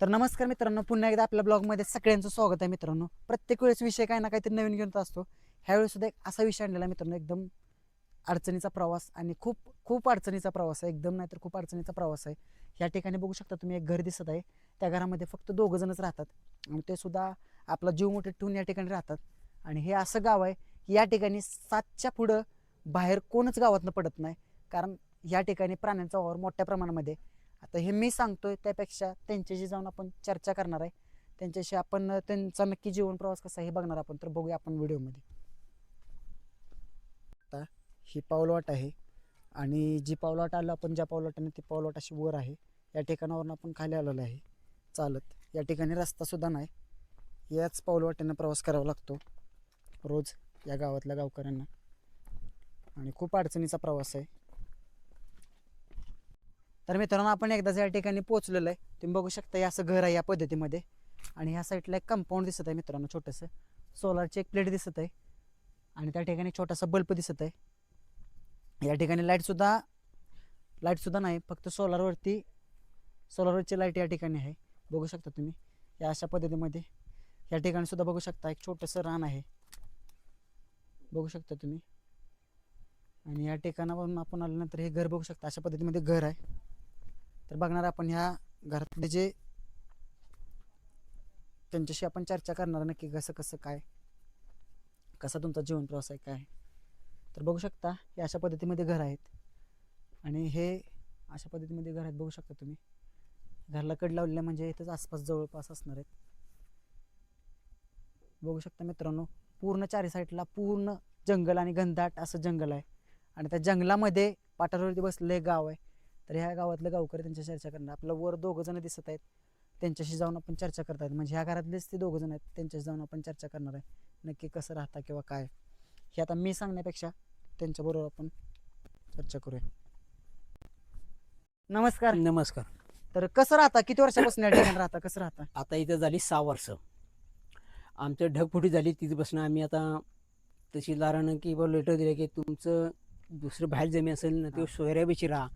तर नमस्कार मित्रांनो पुन्हा एकदा आपल्या ब्लॉगमध्ये सगळ्यांचं स्वागत आहे मित्रांनो. प्रत्येक वेळेस विषय काही ना काहीतरी नवीन घेऊन असतो. ह्यावेळेस सुद्धा एक असा विषय आणलेला मित्रांनो एकदम अडचणीचा प्रवास आणि खूप खूप अडचणीचा प्रवास आहे. एकदम नाही तर खूप अडचणीचा प्रवास आहे. या ठिकाणी बघू शकता तुम्ही एक घर दिसत आहे. त्या घरामध्ये फक्त दोघं जणच राहतात. आणि ते सुद्धा आपला जीव मोठे ठेवून या ठिकाणी राहतात. आणि हे असं गाव आहे की या ठिकाणी सातच्या पुढं बाहेर कोणच गावातनं पडत नाही. कारण या ठिकाणी प्राण्यांचा वावर मोठ्या प्रमाणामध्ये आता हे मी सांगतोय त्यापेक्षा त्यांच्याशी जाऊन आपण चर्चा करणार आहे. त्यांच्याशी आपण त्यांचा नक्की जीवन प्रवास कसा हे बघणार आपण. तर बघूया आपण व्हिडिओमध्ये. आता ही पावलवाट आहे आणि जी पावलवाट आलो आपण ज्या पावलवाटाने ती पावलवाट अशी वर आहे या ठिकाणावरून आपण खाली आलेलो आहे. चालत. या ठिकाणी रस्तासुद्धा नाही. याच पावलवाटेनं प्रवास करावा लागतो. रोज या गावातल्या गावकऱ्यांना. आणि खूप अडचणीचा प्रवास आहे. तर मित्रांनो आपण एकदाच या ठिकाणी पोहोचलेलो आहे. तुम्ही बघू शकता हे असं घर आहे या पद्धतीमध्ये. आणि ह्या साईडला एक कंपाऊंड दिसत आहे मित्रांनो छोटंसं. सोलारची एक प्लेट दिसत आहे. आणि त्या ठिकाणी छोटासा बल्ब दिसत आहे. या ठिकाणी लाईटसुद्धा लाईटसुद्धा नाही फक्त सोलारवरती सोलारवरची लाइट या ठिकाणी आहे. बघू शकता तुम्ही या अशा पद्धतीमध्ये. या ठिकाणी सुद्धा बघू शकता एक छोटंसं रान आहे. बघू शकता तुम्ही. आणि या ठिकाणावरून आपण आल्यानंतर हे घर बघू शकता अशा पद्धतीमध्ये घर आहे. तर बघणार आपण ह्या घरातले जे त्यांच्याशी आपण चर्चा करणार नक्की कसं कसं काय कसा तुमचा जीवन प्रवास आहे काय. तर बघू शकता हे अशा पद्धतीमध्ये घर आहेत. आणि हे अशा पद्धतीमध्ये घर आहेत बघू शकता तुम्ही. घरला कड लावलेल्या म्हणजे इथंच आसपास जवळपास असणार आहेत. बघू शकता मित्रांनो पूर्ण चारी साईडला पूर्ण जंगल आणि घनदाट असं जंगल आहे. आणि त्या जंगलामध्ये पाटारवरती बसलेलं गाव आहे. तर ह्या गावातले गावकरी त्यांच्या चर्चा करणार. आपलं वर दोघं जण दिसत आहेत त्यांच्याशी जाऊन आपण चर्चा करत आहेत. म्हणजे ह्या घरातलेच ते दोघं जण आहेत त्यांच्याशी जाऊन आपण चर्चा करणार आहे. नक्की कसं राहता किंवा काय? हे आता मी सांगण्यापेक्षा त्यांच्याबरोबर आपण चर्चा करूया. नमस्कार. नमस्कार. तर कसं राहता? किती वर्षापासून या ठिकाणी राहता? कसं राहता? आता इथं झाली सहा वर्ष. आमचं ढगफुटी झाली तिथपासून आम्ही आता तशी लारानं की बा लेटर दिलं की तुमचं दुसरं बाहेर जमीन असेल ना ते. सोयऱ्यापाशी राहा.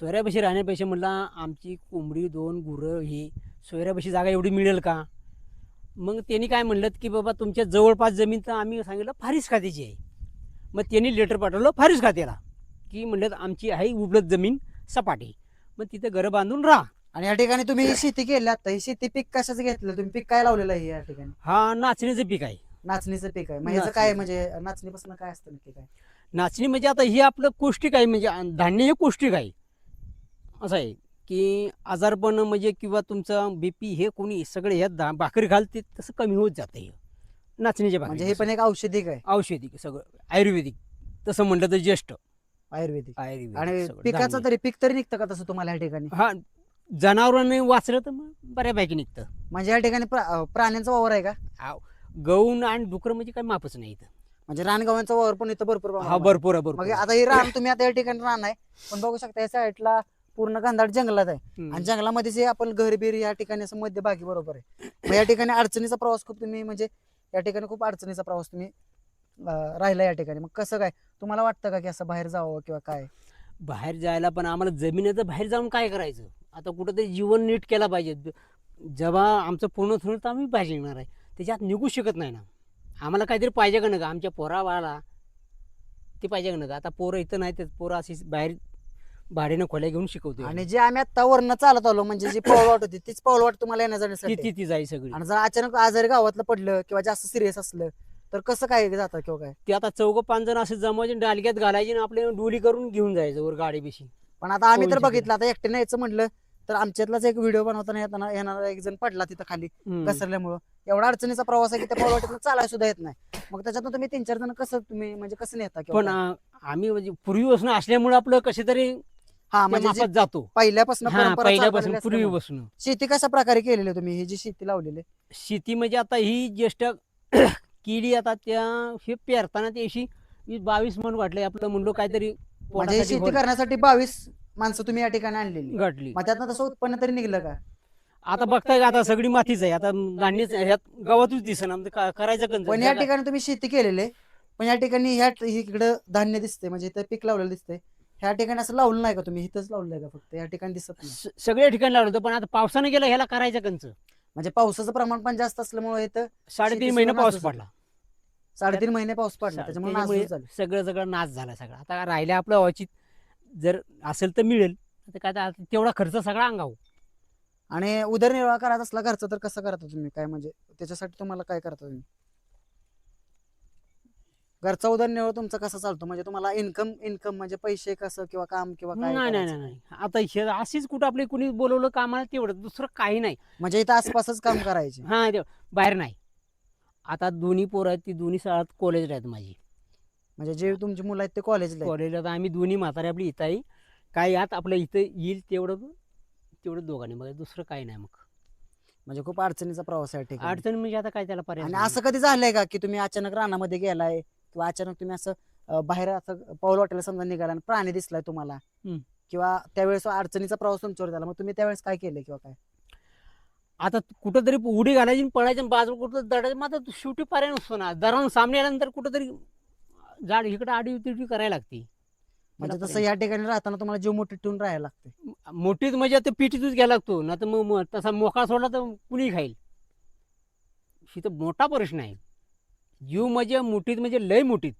सोयऱ्यापाशी राहण्यापेक्षा म्हटलं आमची कोंबडी दोन गुरं ही सोयऱ्यापाशी जागा एवढी मिळेल का? मग त्यांनी काय म्हणलं की बाबा तुमच्या जवळपास जमीन तर आम्ही सांगितलं फारीस खात्याची आहे. मग त्यांनी लेटर पाठवलं फारीस खात्याला की म्हणलं आमची आहे उपलब्ध जमीन सपाटी. मग तिथं घरं बांधून राहा. आणि या ठिकाणी तुम्ही ही शेती केली आता ही शेती पीक कशाचं घेतलं? तुम्ही पीक काय लावलेलं आहे या ठिकाणी? हा नाचणीचं पीक आहे. नाचणीचं पीक आहे. मग ह्याचं काय. म्हणजे नाचणीपासून काय असतं नक्की काय? नाचणी म्हणजे आता हे आपलं पौष्टिक आहे म्हणजे धान्य हे पौष्टिक आहे. असं आहे की आजारपण म्हणजे किंवा तुमचं बीपी हे कोणी सगळे ह्या दा- भाकरी घालते तसं कमी होत जातं हे. नाचणीच्या म्हणजे हे पण एक औषधिक आहे औषधिक सगळं. आयुर्वेदिक. तसं म्हटलं तर ज्येष्ठ. आयुर्वेदिक. आयुर्वेदिक आणि सगळं. पिकाचं धान्य. तरी पीक तरी निघतं का तसं तुम्हाला या ठिकाणी? हा जनावरांनी वाचलं तर मग बऱ्यापैकी निघतं. म्हणजे या ठिकाणी प्रा- अं, प्राण्यांचा वावर आहे का. गहून आणि डुकरं म्हणजे काही मापच नाही इथं. म्हणजे रानगावांचा वावर पण इथं भरपूर हा प्रमाणामध्ये. भरपूर आहे, मग भरपूर आता हे रान तुम्ही आता या ठिकाणी रान आहे पण बघू शकता या साईडला पूर्ण घनदाट जंगलात आहे. हम्म. आणि जंगलामध्ये जे आपण घर बीर या ठिकाणी असं मध्यभागी बरोबर आहे. मग या ठिकाणी अडचणीचा प्रवास खूप तुम्ही म्हणजे या ठिकाणी खूप अडचणीचा प्रवास तुम्ही अं, राहिला या ठिकाणी. मग कसं काय? तुम्हाला वाटतं का की असं बाहेर जावं किंवा काय? बाहेर जायला पण आम्हाला जमिनीचं बाहेर जाऊन काय करायचं? आता कुठंतरी जीवन नीट केला पाहिजे. ज- जेव्हा आमचं पूर्ण होईल तर आम्ही बाहेर निघणार आहे. त्याच्यात निघू शकत नाही ना. आम्हाला काहीतरी पाहिजे का नका आमच्या पोरा बाळाला ते पाहिजे का नका आता पोरं इथं नाही तर पोरं अशी बाहेर भाड्यानं खोल्या घेऊन शिकवते आणि जे आम्ही आता वरनं चालत आलो म्हणजे जी पाऊलवाट होती तीच पाऊलवाट तुम्हाला येण्या ती जाण्यासाठी ती ती जाई सगळी. आणि जर अचानक आजारी गावातलं पडलं किंवा जास्त सिरियस असलं तर कसं काय जातं किंवा काय? ते आता चौघं पाच जण असं जमायचे आणि डालक्यात घालायचे आणि आपल्या डोली करून घेऊन जायचं वर गाडी बिशी. पण आता आम्ही तर. बघितलं आता एकटे यायचं म्हटलं तर आमच्यातलाच एक व्हिडिओ बनवताना येताना येणारा एक जण पडला तिथं खाली. घसरल्यामुळं. एवढा अडचणीचा प्रवास आहे की त्या पावलाटीतनं चालायला सुद्धा येत नाही. मग त्याच्यातून तुम्ही तीन चार जण कसं तुम्ही म्हणजे कसं नेता किंवा पण काय? आ- आम्ही म्हणजे पूर्वीपासून असल्यामुळे आपलं कसे तरी हा म्हणजे जी मापात जातो. पहिल्यापासून हा परंपरा पहिल्यापासून असल्यामुळं. पूर्वीपासून. शेती कशा प्रकारे केलेली आहे तुम्ही? ही जी शेती लावलेली आहे? शेती म्हणजे आता ही ज्येष्ठ किडी आता त्या हे पेरताना ते अशी वीस बावीस मन वाटले आपलं म्हणलो काहीतरी म्हणजे पोटासाठी शेती करण्यासाठी बावीस माणसं तुम्ही या ठिकाणी आणलेली. घडली मग त्यातनं तसं उत्पन्न तरी निघलं का? आता बघताय का आता सगळी मातीच आहे. आता धान्यच ह्यात गावातच दिसना. म्हणजे का- करायचं पण या ठिकाणी तुम्ही शेती केलेली आहे. पण या ठिकाणी ह्या इकडं धान्य दिसते म्हणजे इथं पीक लावलेलं दिसतंय. ह्या ठिकाणी असं लावलं नाही का तुम्ही? इथंच लावलं आहे का फक्त? या ठिकाणी दिसत नाही. स- सगळ्या ठिकाणी लावलं होतं पण आता पावसानं गेलं ह्याला करायचं कंच म्हणजे पावसाचं प्रमाण पण जास्त असल्यामुळे इथं साडेतीन महिने पाऊस पडला. साडेतीन महिने पाऊस पडला त्याच्यामुळे झालं. सगळं सगळं नाश झाला सगळं. आता राहिल्या आपलं अवचित जर असेल तर मिळेल. आता काय आता तेवढा खर्च सगळा अंगाव आणि उदरनिर्वाह करायचा असला खर्च तर कसं करता तुम्ही? काय म्हणजे त्याच्यासाठी तुम्हाला काय करता तुम्ही? घरचा उदरनिर्वाह तुमचा कसा चालतो? म्हणजे तुम्हाला इन्कम इन्कम म्हणजे पैसे कसं किंवा काम किंवा काय नाही नाही करायचं? नाही नाही. आता हे अशीच कुठं आपले कुणी बोलवलं कामाला तेवढं दुसरं काही नाही. म्हणजे इथं आसपासच काम करायचे. हा ते बाहेर नाही. आता दोन्ही पोरं आहेत ती दोन्ही शाळात कॉलेज आहेत माझी. म्हणजे जे तुमची मुलं आहेत ते कॉलेजला आहेत. कॉलेजला तर आम्ही दोन्ही म्हातारे आपली इथं आहे. काय यात आपलं इथं येईल तेवढं तेवढं दोघांनी बघा दुसरं काही नाही मग. म्हणजे खूप अडचणीचा प्रवास आहे ठिकाणी. अडचण म्हणजे आता काय त्याला पर्याय आणि नाही. असं कधी झालंय का की तुम्ही अचानक रानामध्ये गेलाय? किंवा अचानक तुम्ही असं अं, बाहेर असं पाऊल वाटायला समजा निघाला आणि प्राणी दिसलाय तुम्हाला हम्म. किंवा त्यावेळेस अडचणीचा प्रवास तुमच्यावर झाला मग तुम्ही त्यावेळेस काय केलं किंवा काय? आता कुठंतरी उडी घालायची आणि पळायची आणि बाजूला कुठं दडायचं. मग आता शेवटी पर्याय नसतो ना. दरावून सामने आल्यानंतर कुठंतरी झाड इकडं आडी तिडी करायला लागते. म्हणजे तसं या ठिकाणी राहताना तुम्हाला जीव मोठी ठेवून राहायला लागते मोठीच म्हणजे आता पिटीतच घ्यायला लागतो. ना तर मग मग तसा मोकळा सोडला तर कुणी खाईल. इथं मोठा प्रश्न आहे. जीव म्हणजे मोठीत म्हणजे लय मोठीत.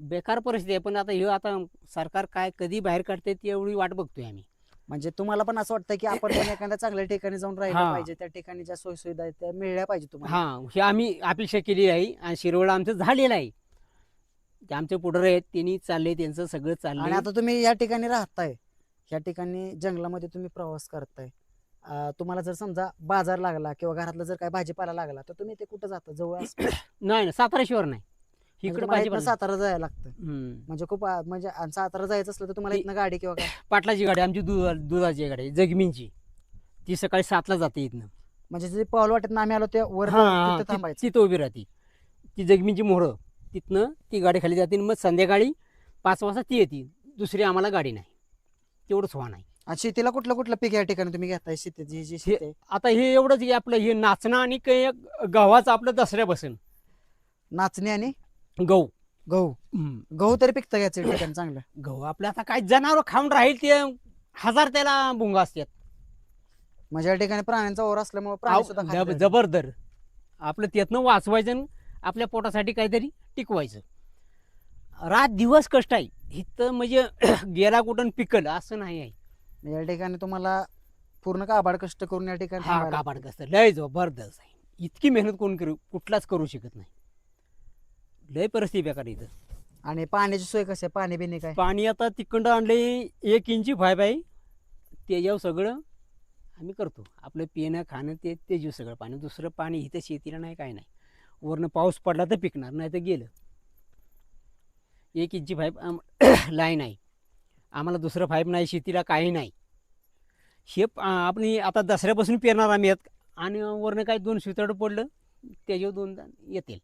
बेकार परिस्थिती आहे पण आता हे आता सरकार काय कधी बाहेर काढते ती एवढी वाट बघतोय आम्ही. म्हणजे तुम्हाला पण असं वाटतं की आपण पण एखाद्या चांगल्या ठिकाणी जाऊन राहिलं हा. पाहिजे त्या ठिकाणी ज्या सोयी सुविधा आहेत त्या मिळल्या पाहिजे तुम्हाला. हा हे आम्ही अपेक्षा केली आहे आणि शिरवळ आमचं झालेलं आहे. ते आमचे पुढर आहेत त्यांनी चालले त्यांचं सगळं आणि चाललंय आता तुम्ही या ठिकाणी राहताय या ठिकाणी जंगलामध्ये तुम्ही प्रवास करताय. तुम्हाला जर समजा बाजार लागला किंवा घरातला जर काय भाजीपाला लागला तर तुम्ही ते कुठं जाता? जवळ असं? म्हणजे नाही ना सातारा शहर नाही इकडे तुम्हाला इथनं पाहिजे सातारा जायला लागतं. म्हणजे खूप आ- म्हणजे आणि सातारा जायचं असलं तर तुम्हाला ती- इथनं गाडी किंवा काय? पाटलाची गाडी आमची दुधा दुधाची गाडी आहे, जगमीनची. ती सकाळी सातला जाते इथनं. म्हणजे जे पाऊल वाटत ना आम्ही आलो ते वर हा, तिथं ती- थांबायचं. तिथं उभी राहते. ती जगमीनची मोहरं. तिथनं ती गाडी खाली जाते आणि मग संध्याकाळी पाच वाजता ती येते. दुसरी आम्हाला गाडी नाही. तेवढंच व्हा नाही. आणि शेतीला कुठलं कुठलं पीक या ठिकाणी तुम्ही घेताय शेतीची जी शेती आहे? आता हे एवढंच की आपलं हे नाचणं आणि काही गव्हाचं आपलं दसऱ्या बसन नाचणी आणि गहू. गहू. हम्म. गहू तरी पिकतं घ्यायचं या ठिकाणी चांगलं? गहू आपलं आता काय जनावर खाऊन राहील ते हजार त्याला भुंगा असतात. म्हणजे या ठिकाणी प्राण्यांचा ओर असल्यामुळे प्राणी सुद्धा आव- खात जब- नाहीत. जबरदर. आपलं त्यातनं वाचवायचं आणि आपल्या पोटासाठी काहीतरी टिकवायचं. रात दिवस कष्ट आहे. इथं म्हणजे गेला कुठं पिकल असं नाही आहे. म्हणजे या ठिकाणी तुम्हाला पूर्ण काबाड कष्ट करून या ठिकाणी हा थांबायला काबाड लागतं. कसं लय जबरदस्त आहे. इतकी मेहनत कोण करू कुठलाच करू शकत नाही. लय परिस्थिती बेकार इथं. आणि पाण्याची सोय कशी आहे? पाणी बिणी काय? पाणी आता तिकडं आणले एक इंची पाईप आहे. त्याच्यावर सगळं आम्ही करतो. आपलं पिणं खाणं ते ते सगळं पाणी. दुसरं पाणी इथं शेतीला नाही काय नाही. वरनं पाऊस पडला तर पिकणार नाही तर गेलं. एक इंची पाईप लाईन आहे. आम्हाला दुसरं पाईप नाही शेतीला काही नाही. हे आपली आता दसऱ्यापासून पेरणार आम्ही आहेत आणि वरनं काय दोन सुतड पडलं त्याच्यावर दोन येतील.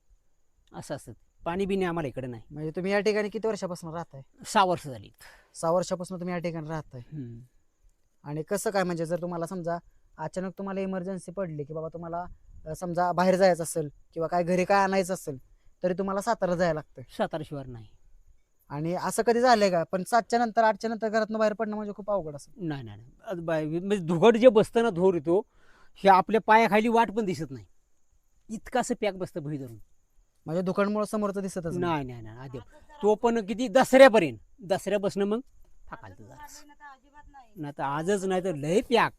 असं असतं. पाणी बिणी आम्हाला इकडे नाही. म्हणजे तुम्ही या ठिकाणी किती वर्षापासून राहताय? सहा वर्ष झाली सहा वर्षापासून तुम्ही या ठिकाणी राहताय. आणि कसं काय म्हणजे जर तुम्हाला समजा अचानक तुम्हाला इमर्जन्सी पडली की बाबा तुम्हाला समजा बाहेर जायचं असेल किंवा काय घरी काय आणायचं असेल तरी तुम्हाला सातारा जायला लागतं सातारा शहर नाही. आणि असं कधी झालंय का? पण सातच्या नंतर आठच्या नंतर घरातनं बाहेर पडणं म्हणजे खूप अवघड असं. नाही नाही नाही. आज बाय- म्हणजे धुगट जे बसतं ना धोर येतो हे आपल्या पायाखाली वाट पण दिसत नाही. इतकं असं पॅक बसतं भुई धरून म्हणजे दुकानमुळे समोरचं दिसतच नाही. नाही नाही नाही आधी. तो पण किती दसऱ्यापर्यंत. दसऱ्या बसणं मग थाकालतं जरा नाही. तर आजच नाही तर लय पॅक.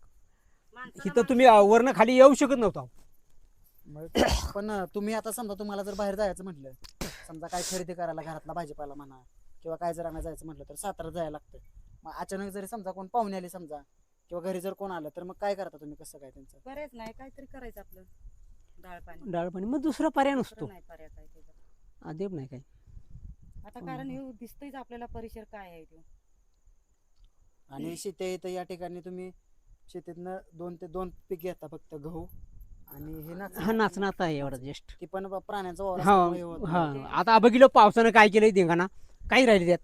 इथं तुम्ही वरनं खाली येऊ शकत नव्हता मग पण तुम्ही आता समजा तुम्हाला जर बाहेर जायचं म्हटलं समजा काय खरेदी करायला घरातला भाजीपाला म्हणा किंवा काय जर आणायला जायचं म्हटलं तर सातारा जायला लागतं मग अचानक जरी समजा कोण पाहुणे आले समजा किंवा घरी जर कोण आलं तर मग काय करता तुम्ही? कसं काय त्यांचं? बरेच नाही काहीतरी करायचं आपलं. डाळ पाणी डाळ पाणी मग दुसरा पर्याय नसतो. नाही पर्याय काय त्याच्यात. अदेब नाही काय आता कारण हे दिसतंयच आपल्याला परिसर काय आहे तो. आणि शेती इथं या ठिकाणी तुम्ही शेतीतनं दोन ते दोन पीक घेता फक्त गहू आणि हे नाच हा नाचणं आता आहे एवढा जस्ट ती पण प्राण्यांचा वावर हा असल्यामुळे हे होत हा. नाही. आता बघितलं पावसानं काय केलंय धिंगाणा. काही राहिले त्यात?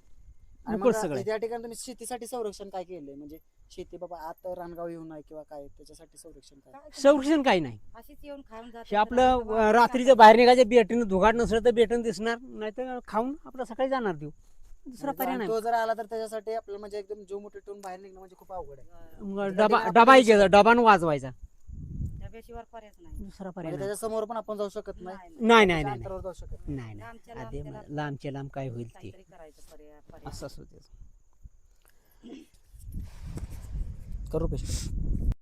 आणि मोकळ मग सगळं. त्या ठिकाणी तुम्ही शेतीसाठी संरक्षण काय केलंय? म्हणजे शेती बाबा आता रानगाव येऊ नये किंवा काय त्याच्यासाठी संरक्षण काय? संरक्षण काही नाही. अशीच येऊन खाऊन जातात हे आपलं अं, रात्रीचं बाहेर निघायचं बेटन धुगाट नसलं तर बेटन दिसणार नाही तर खाऊन आपलं सकाळी जाणार देऊ दुसरा पर्याय आणि नाही. तो जर आला तर त्याच्यासाठी आपल्याला म्हणजे एकदम जो मोठे ठेवून बाहेर निघणं म्हणजे खूप अवघड आहे. मग डबा डबाही घ्यायचा डबान वाजवायचा. डब्याशिवाय पर्यायच नाही. दुसरा पर्याय म्हणजे नाही. त्याच्यासमोर पण आपण जाऊ शकत नाही? नाही, नाही. नाही नाही अंतरावर जाऊ शकत नाही. नाही नाही. लांबच्या लांब आधी त्याला लांबचे लांब काय होईल ते. काहीतरी करायचं पर्याय पर्याय असं असू दे. करू पेशंट